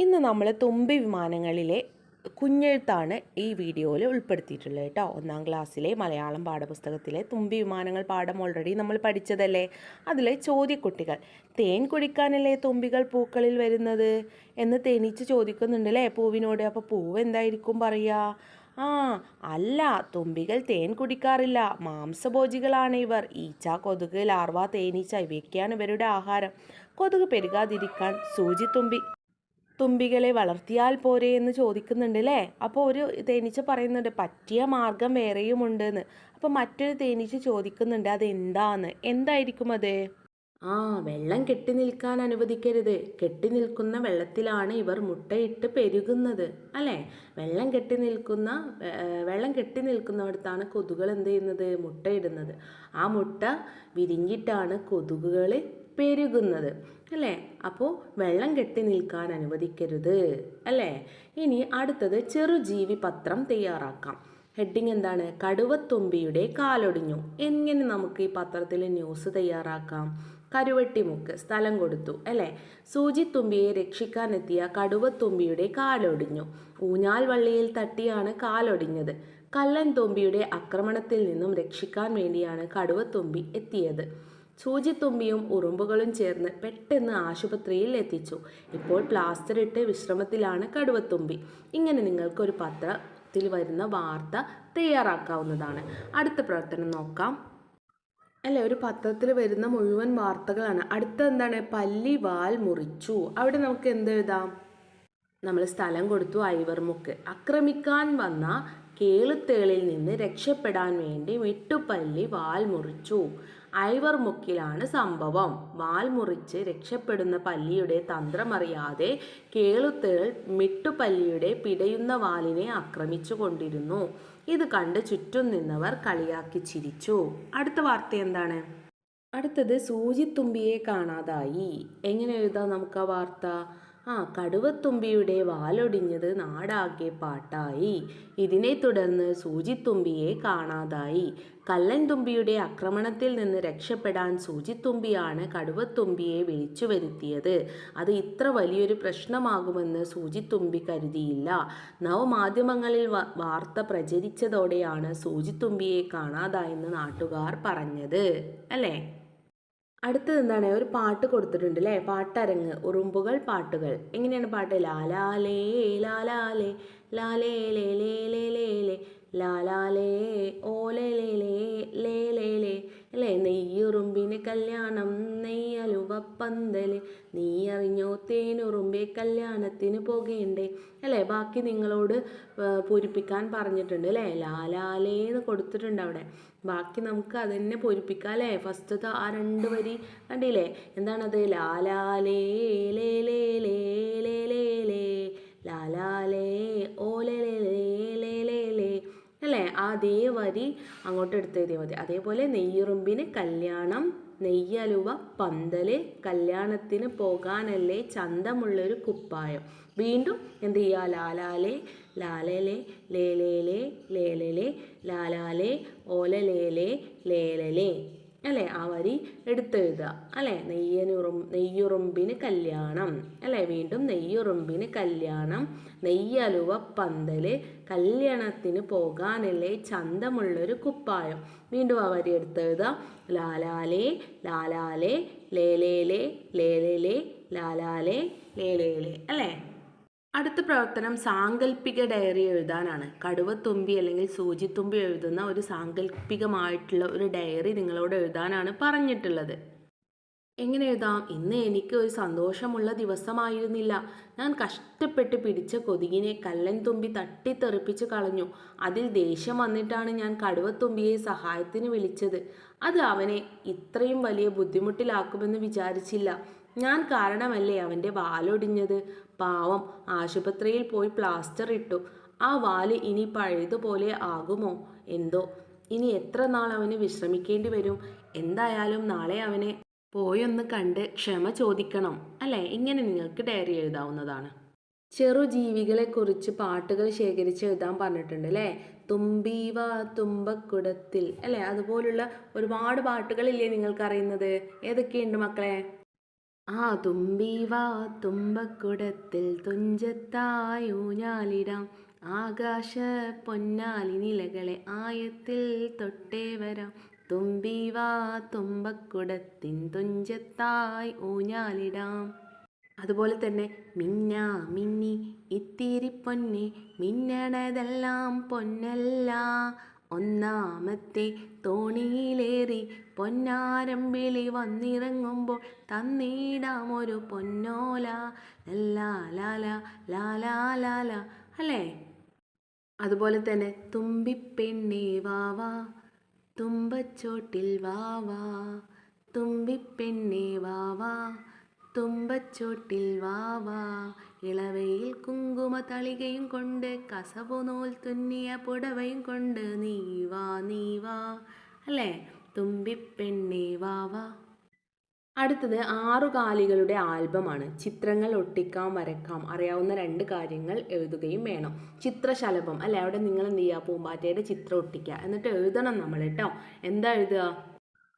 ഇന്ന് നമ്മൾ തുമ്പി വിമാനങ്ങളിലെ കുഞ്ഞെഴുത്താണ് ഈ വീഡിയോയിൽ ഉൾപ്പെടുത്തിയിട്ടുള്ളത് കേട്ടോ. ഒന്നാം ക്ലാസ്സിലെ മലയാളം പാഠപുസ്തകത്തിലെ തുമ്പി വിമാനങ്ങൾ പാഠം ഓൾറെഡി നമ്മൾ പഠിച്ചതല്ലേ? അതിലെ ചോദ്യക്കുട്ടികൾ തേൻ കുടിക്കാനല്ലേ തുമ്പികൾ പൂക്കളിൽ വരുന്നത്? എന്ന് തേനീച്ച് ചോദിക്കുന്നുണ്ടല്ലേ പൂവിനോട്. അപ്പോൾ പൂവ് എന്തായിരിക്കും പറയുക ആ അല്ല തുമ്പികൾ തേൻ കുടിക്കാറില്ല. മാംസഭോജികളാണ് ഇവർ. ഈച്ച കൊതുക് ലാർവ തേനീച്ച ഇവയൊക്കെയാണ് ഇവരുടെ ആഹാരം. കൊതുക് പെരുകാതിരിക്കാൻ സൂചിത്തുമ്പി തുമ്പികളെ വളർത്തിയാൽ പോരെ എന്ന് ചോദിക്കുന്നുണ്ട് അല്ലേ അപ്പോൾ ഒരു തേനീച്ച പറയുന്നുണ്ട് പറ്റിയ മാർഗം വേറെയും എന്ന് അപ്പോൾ മറ്റൊരു തേനീച്ച ചോദിക്കുന്നുണ്ട് അതെന്താന്ന്? എന്തായിരിക്കും അത്? ആ വെള്ളം കെട്ടി നിൽക്കാൻ അനുവദിക്കരുത്. കെട്ടി നിൽക്കുന്ന വെള്ളത്തിലാണ് ഇവർ മുട്ടയിട്ട് പെരുകുന്നത്. അല്ലേ? വെള്ളം കെട്ടി നിൽക്കുന്ന വെള്ളം കെട്ടി നിൽക്കുന്നിടത്താണ് കൊതുകുകൾ എന്ത് ചെയ്യുന്നത്? മുട്ടയിടുന്നത്. ആ മുട്ട വിരിഞ്ഞിട്ടാണ് കൊതുകുകൾ പെരുകുന്നത് അല്ലേ? അപ്പോൾ വെള്ളം കെട്ടി നിൽക്കാൻ അനുവദിക്കരുത് അല്ലേ? ഇനി അടുത്തത് ചെറുജീവി പത്രം തയ്യാറാക്കാം. ഹെഡിങ് എന്താണ്? കടുവത്തുമ്പിയുടെ കാലൊടിഞ്ഞു. എങ്ങനെ നമുക്ക് ഈ പത്രത്തിൽ ന്യൂസ് തയ്യാറാക്കാം? കരുവട്ടിമുക്ക് സ്ഥലം കൊടുത്തു അല്ലേ? സൂചിത്തുമ്പിയെ രക്ഷിക്കാനെത്തിയ കടുവത്തുമ്പിയുടെ കാലൊടിഞ്ഞു. ഊഞ്ഞാൽ വള്ളിയിൽ തട്ടിയാണ് കാലൊടിഞ്ഞത്. കല്ലൻ തുമ്പിയുടെ ആക്രമണത്തിൽ നിന്നും രക്ഷിക്കാൻ വേണ്ടിയാണ് കടുവത്തുമ്പി എത്തിയത്. സൂചിത്തുമ്പിയും ഉറുമ്പുകളും ചേർന്ന് പെട്ടെന്ന് ആശുപത്രിയിൽ എത്തിച്ചു. ഇപ്പോൾ പ്ലാസ്റ്റർ ഇട്ട് വിശ്രമത്തിലാണ് കടുവത്തുമ്പി. ഇങ്ങനെ നിങ്ങൾക്കൊരു പത്രത്തിൽ വരുന്ന വാർത്ത തയ്യാറാക്കാവുന്നതാണ്. അടുത്ത പ്രവർത്തനം നോക്കാം. അല്ലെ ഒരു പത്രത്തിൽ വരുന്ന മുഴുവൻ വാർത്തകളാണ്. അടുത്ത എന്താണ്? പല്ലി വാൽ മുറിച്ചു. അവിടെ നമുക്ക് എന്ത് എഴുതാം? നമ്മൾ സ്ഥലം കൊടുത്തു ഐവർമുക്ക്. ആക്രമിക്കാൻ വന്ന കേളുത്തേളിൽ നിന്ന് രക്ഷപ്പെടാൻ വേണ്ടി വെട്ടുപല്ലി വാൽ മുറിച്ചു. ഐവർ മുക്കിലാണ് സംഭവം. വാൽ മുറിച്ച് രക്ഷപ്പെടുന്ന പല്ലിയുടെ തന്ത്രമറിയാതെ കേളുത്തേൾ മിട്ടുപല്ലിയുടെ പിടയുന്ന വാലിനെ ആക്രമിച്ചു കൊണ്ടിരുന്നു ഇത് കണ്ട് ചുറ്റും നിന്നവർ കളിയാക്കി ചിരിച്ചു. അടുത്ത വാർത്ത എന്താണ്? അടുത്തത് സൂചിത്തുമ്പിയെ കാണാതായി. എങ്ങനെ എഴുതാം നമുക്ക് ആ വാർത്ത? ആ കടുവത്തുമ്പിയുടെ വാലൊടിഞ്ഞത് നാടാകെ പാട്ടായി. ഇതിനെ തുടർന്ന് സൂചിത്തുമ്പിയെ കാണാതായി. കല്ലൻ തുമ്പിയുടെ ആക്രമണത്തിൽ നിന്ന് രക്ഷപ്പെടാൻ സൂചിത്തുമ്പിയാണ് കടുവത്തുമ്പിയെ വിളിച്ചു വരുത്തിയത് അത് ഇത്ര വലിയൊരു പ്രശ്നമാകുമെന്ന് സൂചിത്തുമ്പി കരുതിയില്ല. നവമാധ്യമങ്ങളിൽ വാർത്ത പ്രചരിച്ചതോടെയാണ് സൂചിത്തുമ്പിയെ കാണാതായെന്ന് നാട്ടുകാർ പറഞ്ഞത്. അല്ലേ? അടുത്തത് എന്താണ് ഒരു പാട്ട് കൊടുത്തിട്ടുണ്ട് അല്ലേ പാട്ടരങ്ങ് ഉറുമ്പുകൾ പാട്ടുകൾ എങ്ങനെയാണ് പാട്ട് ലാലാലേ ലാലാലേ ലാലേ ലേ ലേ ലേ ലേ ലേ ലാലാലേ ഓലേ ലേ ലേ ലേ ലേ ലേ അല്ലേ നെയ്യുറുമ്പിന് കല്യാണം നെയ്യലുവപ്പന്തൽ നീ അറിഞ്ഞോ തേനുറുമ്പെ കല്യാണത്തിന് പോകേണ്ടേ? അല്ലേ? ബാക്കി നിങ്ങളോട് പൂരിപ്പിക്കാൻ പറഞ്ഞിട്ടുണ്ട് അല്ലേ? ലാലാലേന്ന് കൊടുത്തിട്ടുണ്ട് അവിടെ. ബാക്കി നമുക്ക് അത് തന്നെ പൂരിപ്പിക്കാം അല്ലേ? ഫസ്റ്റത്തെ ആ രണ്ട് വരി കണ്ടില്ലേ? എന്താണത്? ലാലാലേ ലേ ലേ ലേ ലേ ലേ ലേ ലാലാലേ ഓ ലേ ലേ ലേ ലേ ലേ അല്ലേ? അതേ വരി അങ്ങോട്ട് എടുത്തെഴുതിയാൽ മതി. അതേപോലെ നെയ്യുറുമ്പിന് കല്യാണം നെയ്യലുവ പന്തൽ കല്യാണത്തിന് പോകാനല്ലേ ചന്തമുള്ളൊരു കുപ്പായം. വീണ്ടും എന്ത് ചെയ്യുക? ലാലാലേ ലാലലേ ലേലേലേ ലേലലേ ലാലാലേ ഓലലേലേ ലേലലേ. അല്ലേ? ആ വരി എടുത്തെഴുതുക അല്ലേ? നെയ്യനുറും നെയ്യുറുമ്പിന് കല്യാണം അല്ലേ? വീണ്ടും നെയ്യുറുമ്പിന് കല്യാണം നെയ്യലുവ പന്തൽ കല്യാണത്തിന് പോകാനല്ലേ ചന്തമുള്ളൊരു കുപ്പായം. വീണ്ടും ആ വരി എടുത്തെഴുതുക ലാലാലേ ലാലാലേ ലേലേലേ ലേലേലേ ലാലാലേ ലേലേലേ അല്ലേ? അടുത്ത പ്രവർത്തനം സാങ്കല്പിക ഡയറി എഴുതാനാണ്. കടുവ തുമ്പി അല്ലെങ്കിൽ സൂചിത്തുമ്പി എഴുതുന്ന ഒരു സാങ്കല്പികമായിട്ടുള്ള ഒരു ഡയറി നിങ്ങളോട് എഴുതാനാണ് പറഞ്ഞിട്ടുള്ളത്. എങ്ങനെ എഴുതാം? ഇന്ന് എനിക്ക് ഒരു സന്തോഷമുള്ള ദിവസമായിരുന്നില്ല. ഞാൻ കഷ്ടപ്പെട്ട് പിടിച്ച കൊതുകിനെ കല്ലൻ തുമ്പി തട്ടിത്തെറിപ്പിച്ച് കളഞ്ഞു. അതിൽ ദേഷ്യം വന്നിട്ടാണ് ഞാൻ കടുവ തുമ്പിയെ സഹായത്തിന് വിളിച്ചത്. അത് അവനെ ഇത്രയും വലിയ ബുദ്ധിമുട്ടിലാക്കുമെന്ന് വിചാരിച്ചില്ല. ഞാൻ കാരണമല്ലേ അവന്റെ വാലൊടിഞ്ഞത്? പാവം ആശുപത്രിയിൽ പോയി പ്ലാസ്റ്റർ ഇട്ടു. ആ വാൽ ഇനി പഴയതുപോലെ ആകുമോ? എന്തോ. ഇനി എത്ര നാൾ അവന് വിശ്രമിക്കേണ്ടി വരും? എന്തായാലും നാളെ അവനെ പോയൊന്ന് കണ്ട് ക്ഷമ ചോദിക്കണം അല്ലേ? ഇങ്ങനെ നിങ്ങൾക്ക് ഡയറി എഴുതാവുന്നതാണ്. ചെറു ജീവികളെക്കുറിച്ച് പാട്ടുകൾ ശേഖരിച്ച് എഴുതാൻ പറഞ്ഞിട്ടുണ്ട് അല്ലേ? തുമ്പീവ തുമ്പക്കുടത്തിൽ അല്ലേ? അതുപോലുള്ള ഒരുപാട് പാട്ടുകളില്ലേ നിങ്ങൾക്കറിയുന്നത്? ഏതൊക്കെയുണ്ട് മക്കളെ? ആ തുമ്പി വാ തുമ്പക്കുടത്തിൽ തുഞ്ചത്തായി ഊഞ്ഞാലിടാം ആകാശ പൊന്നാലി നിലകളെ ആയത്തിൽ തൊട്ടേ വരാം. തുമ്പി വാ തുമ്പക്കുടത്തിൻ തുഞ്ചത്തായി ഊഞ്ഞാലിടാം അതുപോലെ തന്നെ മിന്ന മിന്നി ഇത്തിരി പൊന്നെ മിന്നണതെല്ലാം പൊന്നല്ല. ഒന്നാമത്തെ തോണിയിലേറി പൊന്നാരമ്പിളി വന്നിറങ്ങുമ്പോൾ തന്നിടാം ഒരു പൊന്നോല. ലാലാല ലാല ലാലാ ലാല അല്ലേ? അതുപോലെ തന്നെ തുമ്പിപ്പെണ്ണേ വാവാ തുമ്പച്ചോട്ടിൽ വാവാ തുമ്പിപ്പെണ്ണേ വാവാ തുമ്പച്ചോട്ടിൽ വാവാ ഇളവയിൽ കുങ്കുമ തളികയും കൊണ്ട് കസവു നൂൽ തുന്നിയ പുടവയും കൊണ്ട് നീ വാ നീ വാ. അല്ലേ? തുമ്പിപ്പെണ്ണേ വാവാ അടുത്തത് ആറുകാലികളുടെ ആൽബമാണ്. ചിത്രങ്ങൾ ഒട്ടിക്കാം വരക്കാം. അറിയാവുന്ന രണ്ട് കാര്യങ്ങൾ എഴുതുകയും വേണം. ചിത്രശലഭം. അല്ലെ? അവിടെ നിങ്ങൾ എന്ത് ചെയ്യുക? പൂമ്പാറ്റയുടെ ചിത്രം ഒട്ടിക്കുക. എന്നിട്ട് എഴുതണം നമ്മൾ കേട്ടോ. എന്താ എഴുതുക?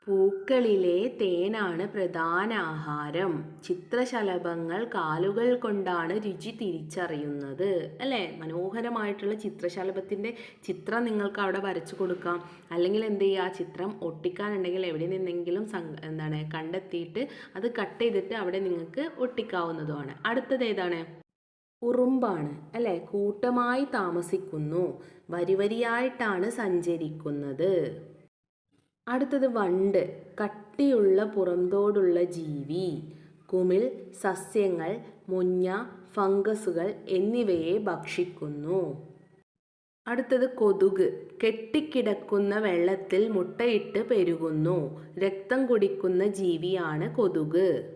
പൂക്കളിലെ തേനാണ് പ്രധാന ആഹാരം. ചിത്രശലഭങ്ങൾ കാലുകൾ കൊണ്ടാണ് രുചി തിരിച്ചറിയുന്നത്. അല്ലേ? മനോഹരമായിട്ടുള്ള ചിത്രശലഭത്തിന്റെ ചിത്രം നിങ്ങൾക്ക് അവിടെ വരച്ചു കൊടുക്കാം. അല്ലെങ്കിൽ എന്ത് ചെയ്യുക? ആ ചിത്രം ഒട്ടിക്കാനുണ്ടെങ്കിൽ എവിടെ നിന്നെങ്കിലും എന്താണ് കണ്ടെത്തിയിട്ട് അത് കട്ട് ചെയ്തിട്ട് അവിടെ നിങ്ങൾക്ക് ഒട്ടിക്കാവുന്നതുമാണ്. അടുത്തത് ഏതാണ്? ഉറുമ്പാണ്. അല്ലേ? കൂട്ടമായി താമസിക്കുന്നു. വരിവരിയായിട്ടാണ് സഞ്ചരിക്കുന്നത്. അടുത്തത് വണ്ട്. കട്ടിയുള്ള പുറംതോടുള്ള ജീവി. കുമിൾ സസ്യങ്ങൾ മുഞ്ഞ ഫംഗസുകൾ എന്നിവയെ ഭക്ഷിക്കുന്നു. അടുത്തത് കൊതുക്. കെട്ടിക്കിടക്കുന്ന വെള്ളത്തിൽ മുട്ടയിട്ട് പെരുകുന്നു. രക്തം കുടിക്കുന്ന ജീവിയാണ് കൊതുക്.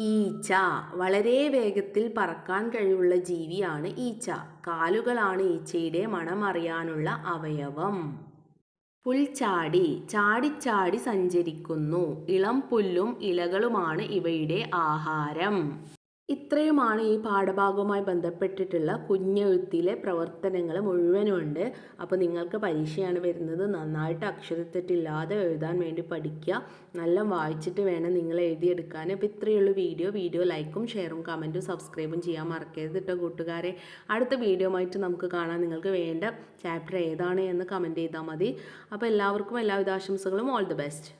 ഈച്ച. വളരെ വേഗത്തിൽ പറക്കാൻ കഴിവുള്ള ജീവിയാണ് ഈച്ച. കാലുകളാണ് ഈച്ചയുടെ മണമറിയാനുള്ള അവയവം. പുൽച്ചാടി ചാടിച്ചാടി സഞ്ചരിക്കുന്നു. ഇളം പുല്ലും ഇലകളുമാണ് ഇവയുടെ ആഹാരം. ഇത്രയുമാണ് ഈ പാഠഭാഗവുമായി ബന്ധപ്പെട്ടിട്ടുള്ള കുഞ്ഞെഴുത്തിലെ പ്രവർത്തനങ്ങൾ മുഴുവനുമുണ്ട്. അപ്പോൾ നിങ്ങൾക്ക് പരീക്ഷയാണ് വരുന്നത്. നന്നായിട്ട് അക്ഷരത്തെറ്റില്ലാതെ എഴുതാൻ വേണ്ടി പഠിക്കുക. നല്ല വായിച്ചിട്ട് വേണം നിങ്ങൾ എഴുതിയെടുക്കാൻ. അപ്പോൾ ഇത്രയുള്ള വീഡിയോ. വീഡിയോ ലൈക്കും ഷെയറും കമന്റും സബ്സ്ക്രൈബും ചെയ്യാൻ മറക്കരുത് കേട്ടോ കൂട്ടുകാരെ. അടുത്ത വീഡിയോ ആയിട്ട് നമുക്ക് കാണാൻ നിങ്ങൾക്ക് വേണ്ട ചാപ്റ്റർ ഏതാണ് എന്ന് കമന്റ് ചെയ്താൽ മതി. അപ്പോൾ എല്ലാവർക്കും എല്ലാവിധ ആശംസകളും. All the best.